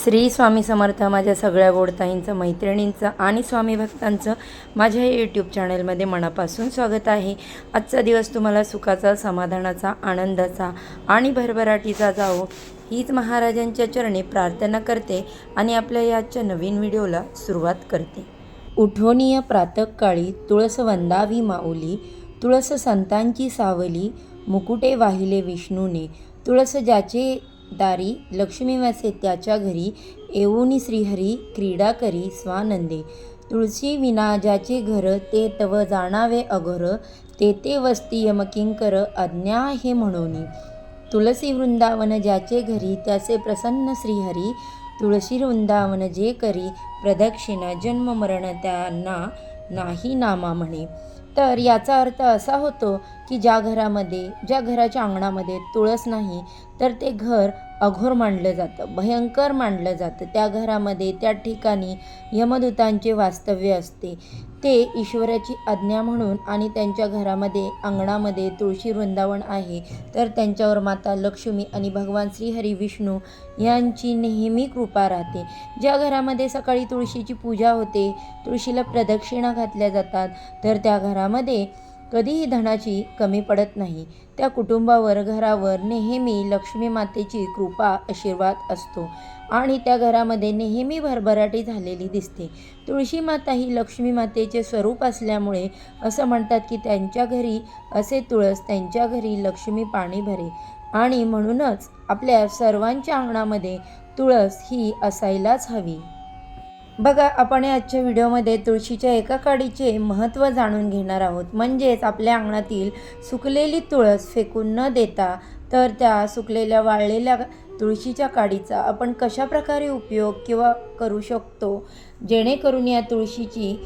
श्री स्वामी समर्थ माझ्या सगळ्या गोडताईंचं मैत्रिणींचं आणि स्वामी भक्तांचं माझ्या या यूट्यूब चॅनलमध्ये मनापासून स्वागत आहे. आजचा दिवस तुम्हाला सुखाचा समाधानाचा आनंदाचा आणि भरभराटीचा जावो हीच महाराजांच्या चरणी प्रार्थना करते आणि आपल्या या आजच्या नवीन व्हिडिओला सुरुवात करते. उठोनीय प्रातकाळी तुळस वंदावी माऊली तुळस संतांची सावली मुकुटे वाहिले विष्णूने तुळस ज्याचे दारी लक्ष्मी वसे त्याच्या घरी येऊनी श्रीहरी क्रीडा करी स्वानंदे. तुळशी विना ज्याचे घर ते तव जाणावे अघोर ते ते वस्ती यमकिंकर अज्ञा हे म्हणोनी. तुळसी वृंदावन ज्याचे घरी त्याचे प्रसन्न श्रीहरी. तुळशी वृंदावन जे करी प्रदक्षिणा जन्म मरण त्यांना नाही नामा म्हणे. तर याचा अर्थ असा होतो की ज्या घरामध्ये ज्या घराच्या अंगणामध्ये तुळस नाही तर ते घर अघोर मानलं जातं भयंकर मानलं जातं. त्या घरामध्ये त्या ठिकाणी यमदूतांचे वास्तव्य असते. ते ईश्वराची आज्ञा म्हणून आणि त्यांच्या घरामध्ये अंगणामध्ये तुळशी वृंदावन आहे तर त्यांच्यावर माता लक्ष्मी आणि भगवान श्रीहरी विष्णू यांची नेहमी कृपा राहते. ज्या घरामध्ये सकाळी तुळशीची पूजा होते तुळशीला प्रदक्षिणा घातल्या जातात तर त्या घरामध्ये कधीही धनाची कमी पडत नाही. त्या कुटुंबावर घरावर नेहमी लक्ष्मी मातेची कृपा आशीर्वाद असतो आणि त्या घरामध्ये नेहमी भरभराटी झालेली दिसते. तुळशी माता ही लक्ष्मी मातेचे स्वरूप असल्यामुळे असं म्हणतात की त्यांच्या घरी असे तुळस त्यांच्या घरी लक्ष्मी पाणी भरे आणि म्हणूनच आपल्या सर्वांच्या अंगणामध्ये तुळस ही असायलाच हवी. बघा आपण आजच्या व्हिडिओमध्ये तुळशीच्या एका काडीचे महत्त्व जाणून घेणार आहोत. म्हणजेच आपल्या अंगणातील सुकलेली तुळस फेकून न देता तर त्या सुकलेल्या वाळलेल्या तुळशीच्या काडीचा आपण कशाप्रकारे उपयोग किंवा करू शकतो? जेणेकरून या तुळशीची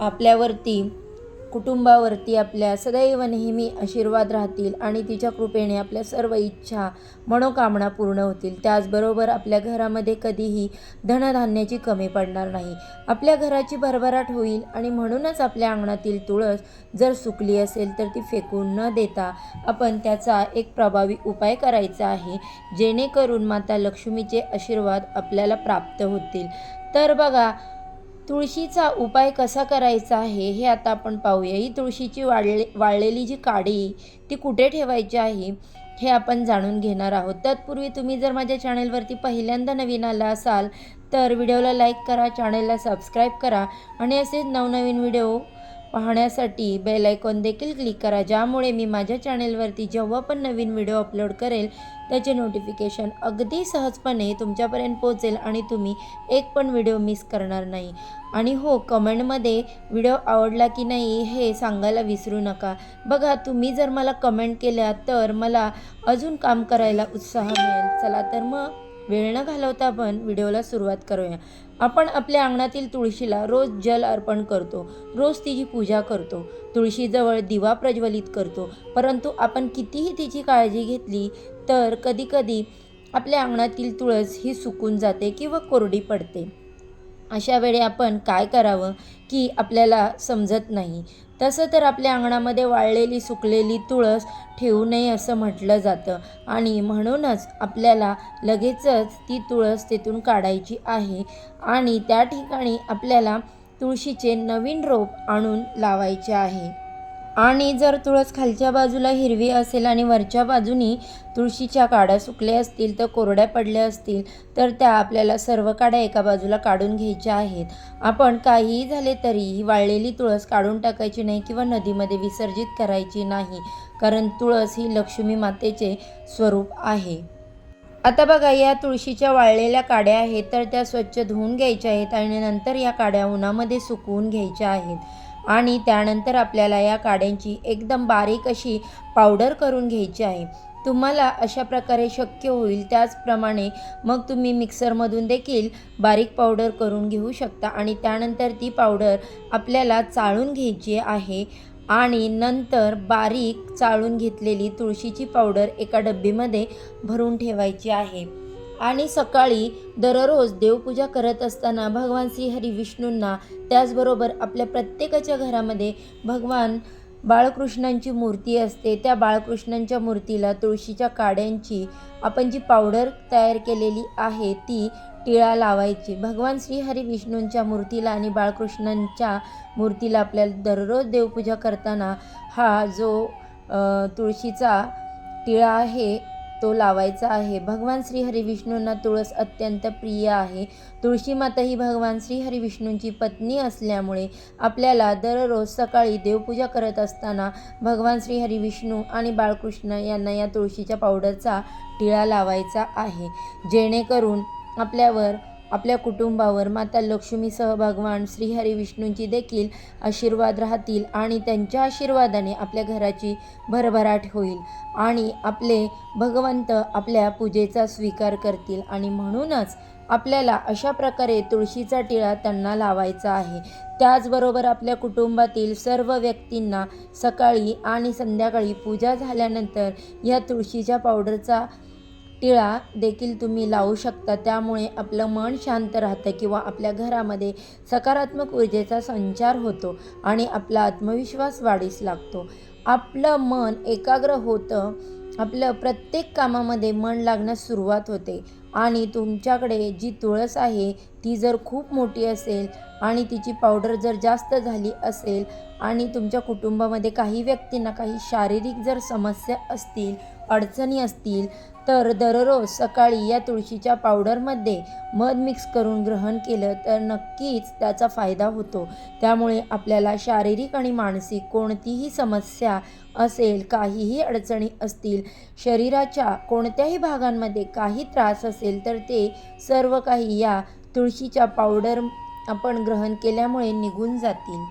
आपल्यावरती कुटुंबावरती आपल्या सदैव नेहमी आशीर्वाद राहतील आणि तिच्या कृपेने आपल्या सर्व इच्छा मनोकामना पूर्ण होतील. त्याचबरोबर आपल्या घरामध्ये कधीही धनधान्याची कमी पडणार नाही. आपल्या घराची भरभराट होईल आणि म्हणूनच आपल्या अंगणातील तुळस जर सुकली असेल तर ती फेकून न देता आपण त्याचा एक प्रभावी उपाय करायचा आहे. जेणेकरून माता लक्ष्मीचे आशीर्वाद आपल्याला प्राप्त होतील. तर बघा तुळशीचा उपाय कसा करायचा आहे हे आता आपण पाहूया. ही तुळशीची वाळले वाळलेली जी काडी ती कुठे ठेवायची आहे हे आपण जाणून घेणार आहोत. तत्पूर्वी तुम्ही जर माझ्या चॅनेलवरती पहिल्यांदा नवीन आला असाल तर व्हिडिओला लाईक करा चॅनेलला सबस्क्राईब करा आणि असेच नवनवीन व्हिडिओ पाहण्यासाठी बेल आयकॉन देखील क्लिक करा ज्यामुळे मी माझ्या चॅनेलवरती जेव्हा पण नवीन व्हिडिओ अपलोड करेल त्याचे नोटिफिकेशन अगदी सहजपणे तुमच्यापर्यंत पोहोचेल आणि तुम्ही एक पण व्हिडिओ मिस करणार नाही. आणि हो कमेंटमध्ये व्हिडिओ आवडला की नाही हे सांगायला विसरू नका. बघा तुम्ही जर मला कमेंट केल्या तर मला अजून काम करायला उत्साह मिळेल. चला तर मग वेळ न घालवता आपण व्हिडिओला सुरुवात करूया. आपण आपल्या अंगणातील तुळशीला रोज जल अर्पण करतो रोज तिची पूजा करतो तुळशीजवळ दिवा प्रज्वलित करतो परंतु आपण कितीही तिची काळजी घेतली तर कधीकधी आपल्या अंगणातील तुळस ही सुकून जाते किंवा कोरडी पडते. अशा वेळी आपण काय करावं की आपल्याला समजत नाही? तसं तर आपल्या अंगणामध्ये वाळलेली सुकलेली तुळस ठेवू नये असं म्हटलं जातं. आणि म्हणूनच आपल्याला लगेचच ती तुळस तिथून काढायची आहे आणि त्या ठिकाणी आपल्याला तुळशीचे नवीन रोप आणून लावायचे आहे. आणि जर तुळस खालच्या बाजूला हिरवी असेल आणि वरच्या बाजूनी तुळशीच्या काड्या सुकल्या असतील तर कोरड्या पडल्या असतील तर त्या आपल्याला सर्व काड्या एका बाजूला काढून घ्यायच्या आहेत. आपण काहीही झाले तरी ही वाळलेली तुळस काढून टाकायची नाही किंवा नदीमध्ये विसर्जित करायची नाही कारण तुळस ही लक्ष्मी मातेचे स्वरूप आहे. आता बघा या तुळशीच्या वाळलेल्या काड्या आहेत तर त्या स्वच्छ धुवून घ्यायच्या आहेत आणि नंतर या काड्या उन्हामध्ये सुकवून घ्यायच्या आहेत. आणि त्यानंतर आपल्याला या काड्यांची एकदम बारीक अशी पावडर करून घ्यायची आहे. तुम्हाला अशा प्रकारे शक्य होईल त्याचप्रमाणे मग तुम्ही मिक्सरमधून देखील बारीक पावडर करून घेऊ शकता आणि त्यानंतर ती पावडर आपल्याला चाळून घ्यायची आहे आणि नंतर बारीक चाळून घेतलेली तुळशीची पावडर एका डब्बीमध्ये भरून ठेवायची आहे. आणि सकाळी दररोज देवपूजा करत असताना भगवान श्रीहरी विष्णूंना त्याचबरोबर आपल्या प्रत्येकाच्या घरामध्ये भगवान बाळकृष्णांची मूर्ती असते. त्या बाळकृष्णांच्या मूर्तीला तुळशीच्या काड्यांची आपण जी पावडर तयार केलेली आहे ती टिळा लावायची. भगवान श्रीहरी विष्णूंच्या मूर्तीला आणि बाळकृष्णांच्या मूर्तीला आपल्याला दररोज देवपूजा करताना हा जो तुळशीचा टिळा आहे तो लावायचा आहे. भगवान श्री विष्णूंना तुळस अत्यंत प्रिय आहे. तुळशी माता ही भगवान श्री विष्णूंची पत्नी असल्यामुळे आपल्याला दररोज सकाळी देवपूजा करत असताना भगवान श्री विष्णू आणि बाळकृष्ण यांना या तुळशीच्या पावडरचा टिळा लावायचा आहे. जेणेकरून आपल्यावर आपल्या कुटुंबावर माता लक्ष्मीसह भगवान श्रीहरी विष्णूंची देखील आशीर्वाद राहतील आणि त्यांच्या आशीर्वादाने आपल्या घराची भरभराट होईल आणि आपले भगवंत आपल्या पूजेचा स्वीकार करतील. आणि म्हणूनच आपल्याला अशा प्रकारे तुळशीचा टिळा त्यांना लावायचा आहे. त्याचबरोबर आपल्या कुटुंबातील सर्व व्यक्तींना सकाळी आणि संध्याकाळी पूजा झाल्यानंतर या तुळशीच्या पावडरचा टिळा देखील तुम्ही लावू शकता. त्यामुळे आपलं मन शांत राहतं किंवा आपल्या घरामध्ये सकारात्मक ऊर्जेचा संचार होतो आणि आपला आत्मविश्वास वाढीस लागतो. आपलं मन एकाग्र होतं आपलं प्रत्येक कामामध्ये मन लागण्यास सुरुवात होते आणि तुमच्याकडे जी तुळस आहे ती जर खूप मोठी असेल आणि तिची पावडर जर जास्त झाली असेल आणि तुमच्या कुटुंबामध्ये काही व्यक्तींना काही शारीरिक जर समस्या असतील अडचणी असतील तर दररोज सकाळी या तुळशीच्या पावडरमध्ये मध मिक्स करून ग्रहण केलं तर नक्कीच त्याचा फायदा होतो. त्यामुळे आपल्याला शारीरिक आणि मानसिक कोणतीही समस्या असेल काहीही अडचणी असतील शरीराच्या कोणत्याही भागांमध्ये काही त्रास असेल तर ते सर्व काही या तुळशीच्या पावडर आपण ग्रहण केल्यामुळे निघून जातील.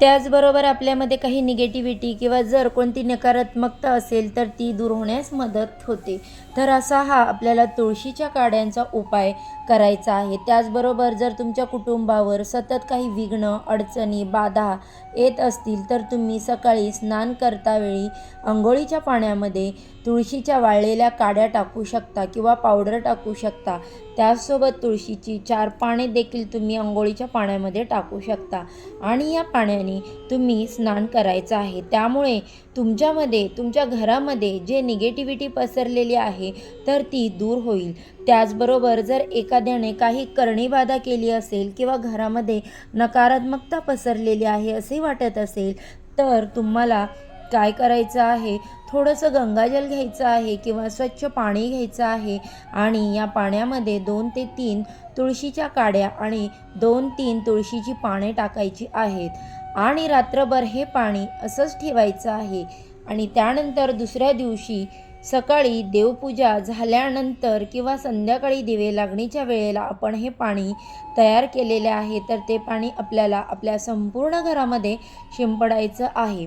त्याचबरोबर आपल्यामध्ये काही निगेटिव्हिटी किंवा जर कोणती नकारात्मकता असेल तर ती दूर होण्यास मदत होते. तर असा हा आपल्याला तुळशीच्या काड्यांचा उपाय करायचा आहे. त्याचबरोबर जर तुमच्या कुटुंबावर सतत काही विघ्न अडचणी बाधा येत असतील तर तुम्ही सकाळी स्नान करतावेळी आंघोळीच्या पाण्यामध्ये तुळशीच्या वाळलेल्या काड्या टाकू शकता किंवा पावडर टाकू शकता. त्याचसोबत तुळशीची चार पाने देखील तुम्ही आंघोळीच्या पाण्यामध्ये टाकू शकता. आणि या पाण्याने तुम्ही स्नान करायचं आहे. त्यामुळे तुमच्यामध्ये तुमच्या घरामध्ये जे निगेटिव्हिटी पसरलेली आहे तर ती दूर होईल. त्याचबरोबर जर एखाद्याने काही करणीबाधा केली असेल किंवा घरामध्ये नकारात्मकता पसरलेली आहे असे वाटत असेल तर तुम्हाला काय करायचं आहे? थोडंसं गंगाजल घ्यायचं आहे किंवा स्वच्छ पाणी घ्यायचं आहे आणि या पाण्यामध्ये दोन ते तीन तुळशीच्या काड्या आणि दोन तीन तुळशीची पाने टाकायची आहेत. आणि रात्रभर हे पाणी असंच ठेवायचं आहे. आणि त्यानंतर दुसऱ्या दिवशी सकाळी देवपूजा झाल्यानंतर किंवा संध्याकाळी दिवे लागणीच्या वेळेला आपण हे पाणी तयार केलेले आहे तर ते पाणी आपल्याला आपल्या संपूर्ण घरामध्ये शिंपडायचं आहे.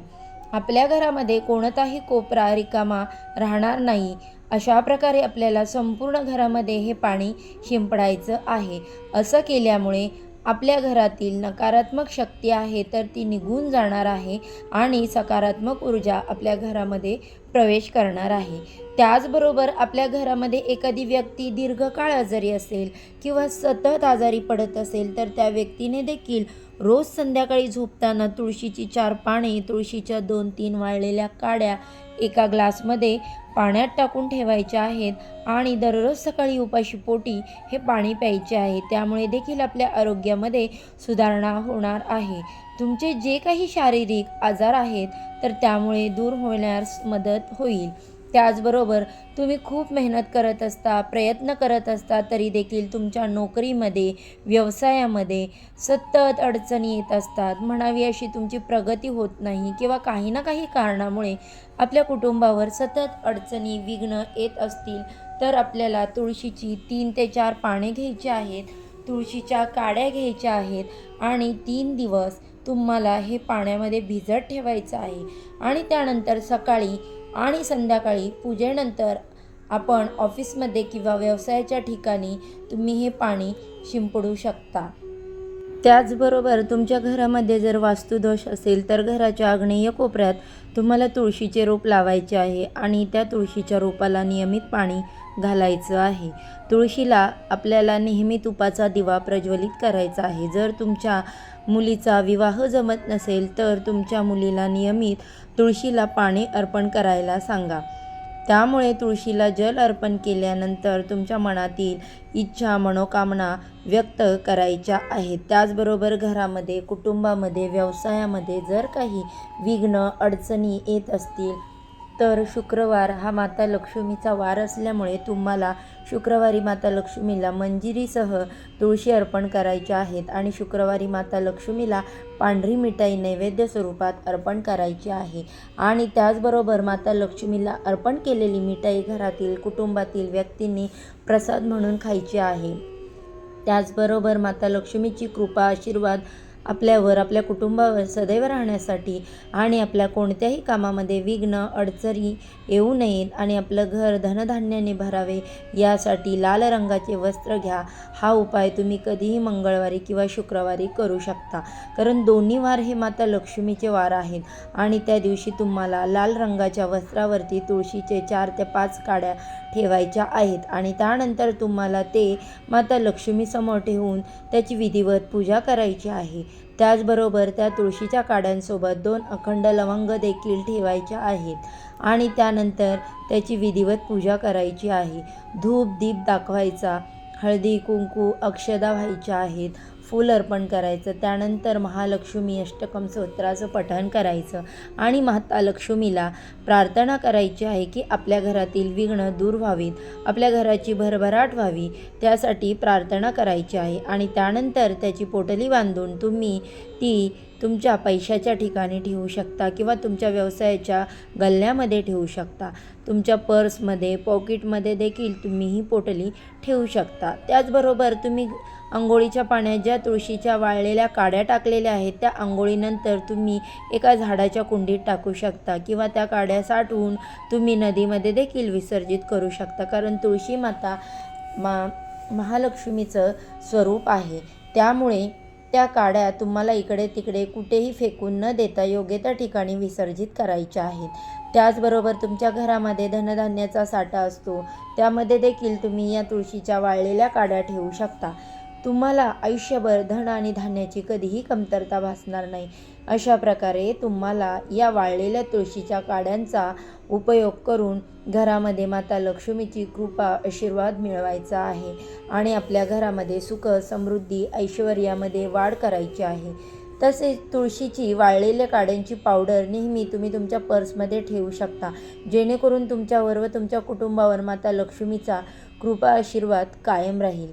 आपल्या घरामध्ये कोणताही कोपरा रिकामा राहणार नाही. अशा प्रकारे आपल्याला संपूर्ण घरामध्ये हे पाणी शिंपडायचं आहे. असं केल्यामुळे आपल्या घरातील नकारात्मक शक्ती आहे तर ती निघून जाणार आहे आणि सकारात्मक ऊर्जा आपल्या घरामध्ये प्रवेश करणार आहे. त्याचबरोबर आपल्या घरामध्ये एखादी व्यक्ती दीर्घकाळ आजारी असेल किंवा सतत आजारी पडत असेल तर त्या व्यक्तीने देखील रोज संध्याकाळी झोपताना तुळशीची चार पाने तुळशीच्या दोन तीन वाळलेल्या काड्या एका ग्लासमध्ये पाण्यात टाकून ठेवायचे आहेत आणि दररोज सकाळी उपाशी पोटी हे पाणी प्यायचे आहे. त्यामुळे देखील आपल्या आरोग्यामध्ये सुधारणा होणार आहे. तुमचे जे काही शारीरिक आजार आहेत तर त्यामुळे दूर होण्यास मदत होईल. त्याचबरोबर तुम्ही खूप मेहनत करत असता प्रयत्न करत असता तरी देखील तुमच्या नोकरीमध्ये व्यवसायामध्ये सतत अडचणी येत असतात. म्हणावी अशी तुमची प्रगती होत नाही किंवा काही ना काही कारणामुळे आपल्या कुटुंबावर सतत अडचणी विघ्न येत असतील तर आपल्याला तुळशीची तीन ते चार पाने घ्यायची आहेत तुळशीच्या काड्या घ्यायच्या आहेत आणि तीन दिवस तुम्हाला हे पाण्यामध्ये भिजत ठेवायचं आहे. आणि त्यानंतर सकाळी आणि संध्याकाळी पूजेनंतर आपण ऑफिसमध्ये किंवा व्यवसायाच्या ठिकाणी तुम्ही हे पाणी शिंपडू शकता. त्याचबरोबर तुमच्या घरामध्ये जर वास्तुदोष असेल तर घराच्या आग्नेय कोपऱ्यात तुम्हाला तुळशीचे रोप लावायचे आहे आणि त्या तुळशीच्या रोपाला नियमित पाणी घालायचं आहे. तुळशीला आपल्याला नेहमी तुपाचा दिवा प्रज्वलित करायचा आहे. जर तुमच्या मुलीचा विवाह जमत नसेल तर तुमच्या मुलीला नियमित तुळशीला पाणी अर्पण करायला सांगा. त्यामुळे तुळशीला जल अर्पण केल्यानंतर तुमच्या मनातील इच्छा मनोकामना व्यक्त करायच्या आहेत. त्याचबरोबर घरामध्ये कुटुंबामध्ये व्यवसायामध्ये जर काही विघ्न अडचणी येत असतील तर शुक्रवार हा माता लक्ष्मीचा वार असल्यामुळे तुम्हाला शुक्रवारी माता लक्ष्मीला मंजिरीसह तुळशी अर्पण करायच्या आहेत आणि शुक्रवारी माता लक्ष्मीला पांढरी मिठाई नैवेद्य स्वरूपात अर्पण करायची आहे. आणि त्याचबरोबर माता लक्ष्मीला अर्पण केलेली मिठाई घरातील कुटुंबातील व्यक्तींनी प्रसाद म्हणून खायची आहे. त्याचबरोबर माता लक्ष्मीची कृपा आशीर्वाद आपल्यावर आपल्या कुटुंबावर सदैव राहण्यासाठी आणि आपल्या कोणत्याही कामामध्ये विघ्न अडचणी येऊ नयेत आणि आपलं घर धनधान्याने भरावे यासाठी लाल रंगाचे वस्त्र घ्या. हा उपाय तुम्ही कधीही मंगळवारी किंवा शुक्रवारी करू शकता. कारण दोन्ही वार हे माता लक्ष्मीचे वार आहेत आणि त्या दिवशी तुम्हाला लाल रंगाच्या वस्त्रावरती तुळशीचे चार ते पाच काड्या ठेवायच्या आहेत आणि त्यानंतर तुम्हाला ते माता लक्ष्मीसमोर ठेवून त्याची विधिवत पूजा करायची आहे. त्याचबरोबर त्या तुळशीच्या काड्यांसोबत दोन अखंड लवंग देखील ठेवायच्या आहेत आणि त्यानंतर त्याची विधिवत पूजा करायची आहे. धूप दीप दाखवायचा हळदी कुंकू अक्षदा व्हायच्या आहेत फूल अर्पण करायचं त्यानंतर महालक्ष्मी अष्टकम स्तोत्राचं पठण करायचं आणि माता लक्ष्मीला प्रार्थना करायची आहे की आपल्या घरातील विघ्न दूर व्हावीत आपल्या घराची भरभराट व्हावी त्यासाठी प्रार्थना करायची आहे. आणि त्यानंतर त्याची पोटली बांधून तुम्ही ती तुमच्या पैशाच्या ठिकाणी ठेवू शकता किंवा तुमच्या व्यवसायाच्या गल्ल्यामध्ये ठेवू शकता. तुमच्या पर्समध्ये पॉकेटमध्ये देखील तुम्ही ही पोटली ठेवू शकता. त्याचबरोबर तुम्ही आंघोळीच्या पाण्यात ज्या तुळशीच्या वाळलेल्या काड्या टाकलेल्या आहेत त्या आंघोळीनंतर तुम्ही एका झाडाच्या कुंडीत टाकू शकता किंवा त्या काड्या साठवून तुम्ही नदीमध्ये देखील विसर्जित करू शकता. कारण तुळशी माता मा महालक्ष्मीचं स्वरूप आहे. त्यामुळे त्या काड्या तुम्हाला इकडे तिकडे कुठेही फेकून न देता योग्य त्या ठिकाणी विसर्जित करायच्या आहेत. त्याचबरोबर तुमच्या घरामध्ये धनधान्याचा साठा असतो. त्यामध्ये देखील तुम्ही या तुळशीच्या वाळलेल्या काड्या ठेवू शकता. तुम्हाला आयुष्यभर धन आणि धान्याची कधीही कमतरता भासणार नाही. अशा प्रकारे तुम्हाला या वाळलेल्या तुळशीच्या काड्यांचा उपयोग करून घरामध्ये माता लक्ष्मीची कृपा आशीर्वाद मिळवायचा आहे आणि आपल्या घरामध्ये सुख समृद्धी ऐश्वर्यामध्ये वाढ करायची आहे. तसेच तुळशीची वाळलेल्या काड्यांची पावडर नेहमी तुम्ही तुमच्या पर्समध्ये ठेवू शकता. जेणेकरून तुमच्यावर व तुमच्या कुटुंबावर माता लक्ष्मीचा कृपा आशीर्वाद कायम राहील.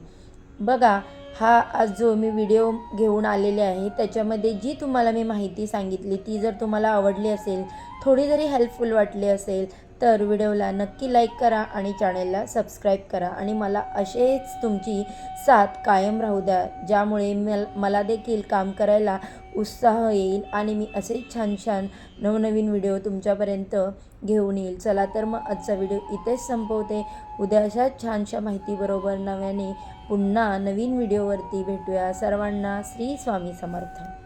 बघा हा आज जो मी व्हिडिओ घेऊन आलेले आहे त्याच्यामध्ये जी तुम्हाला मी माहिती सांगितली ती जर तुम्हाला आवडली असेल थोडी जरी हेल्पफुल वाटली असेल तर व्हिडिओला नक्की लाईक करा आणि चॅनेलला सबस्क्राईब करा. आणि मला असेच तुमची साथ कायम राहू द्या ज्यामुळे मल मला देखील काम करायला उत्साह येईल आणि मी असेच छान छान नवनवीन व्हिडिओ तुमच्यापर्यंत घेऊन येईल. चला तर मग आजचा व्हिडिओ इथेच संपवते. उद्या अशाच छानशा माहितीबरोबर नव्याने पुन्हा नवीन व्हिडिओवरती भेटूया. सर्वांना श्री स्वामी समर्थ.